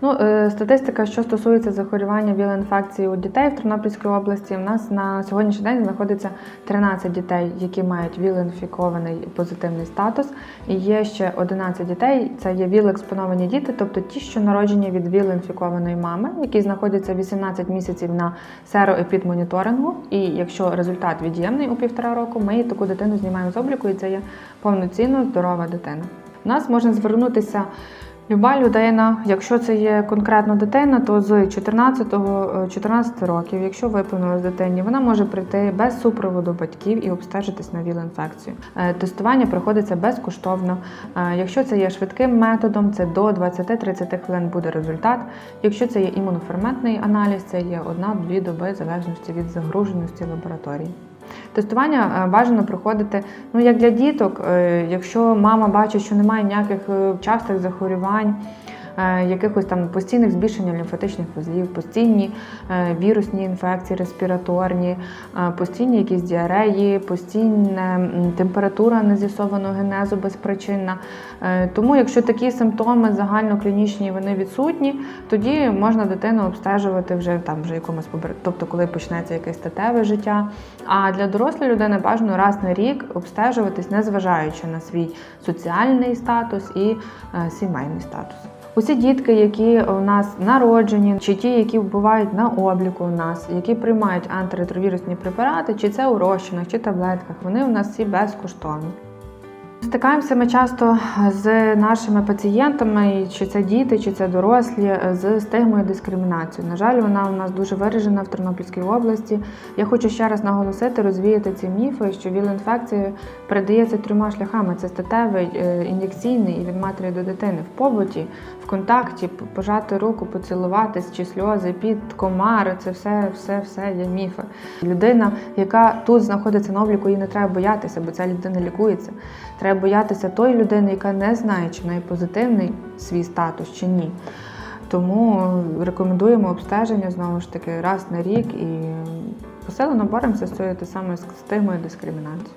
Ну, е, статистика, що стосується захворювання ВІЛ-інфекції у дітей в Тернопільській області, у нас на сьогоднішній день знаходиться 13 дітей, які мають ВІЛ-інфікований позитивний статус. І є ще 11 дітей, це є ВІЛ-експоновані діти, тобто ті, що народжені від ВІЛ-інфікованої мами, які знаходяться 18 місяців на сероепідмоніторингу. І якщо результат від'ємний у півтора року, ми таку дитину знімаємо з обліку, і це є повноцінно здорова дитина. У нас можна звернутися. Люба людина, якщо це є конкретно дитина, то з 14, е, 14 років, якщо виповнилась дитині, вона може прийти без супроводу батьків і обстежитись на ВІЛ-інфекцію. Е, Тестування проходиться безкоштовно. Е, Якщо це є швидким методом, це до 20-30 хвилин буде результат. Якщо це є імуноферментний аналіз, це є одна-дві доби в залежності від загруженості лабораторії. Тестування е, бажано проходити ну як для діток, е, якщо мама бачить, що немає ніяких е, частих захворювань. Е, Якихось там постійних збільшення лімфатичних вузлів, постійні е, вірусні інфекції, респіраторні, е, постійні якісь діареї, постійна температура нез'ясованого генезу безпричинна. Тому, якщо такі симптоми загальноклінічні вони відсутні, тоді можна дитину обстежувати вже там вже якомусь тобто коли почнеться якесь статеве життя. А для дорослої людини бажано раз на рік обстежуватись, незважаючи на свій соціальний статус і сімейний статус. Усі дітки, які у нас народжені, чи ті, які бувають на обліку у нас, які приймають антиретровірусні препарати, чи це у розчинах, чи таблетках, вони у нас всі безкоштовні. Стикаємося ми часто з нашими пацієнтами, чи це діти, чи це дорослі, з стигмою дискримінацією. На жаль, вона у нас дуже виражена в Тернопільській області. Я хочу ще раз наголосити, розвіяти ці міфи, що ВІЛ-інфекція передається трьома шляхами: це статевий, е, ін'єкційний і від матері до дитини в побуті, в контакті, пожати руку, поцілуватись, чи сльози, під комари. Це все, все, все є міфи. Людина, яка тут знаходиться на обліку, їй не треба боятися, бо ця людина лікується. Треба боятися тої людини, яка не знає, чи неї позитивний свій статус чи ні. Тому рекомендуємо обстеження знову ж таки раз на рік і посилено боремося з цією те з стигмою дискримінацією.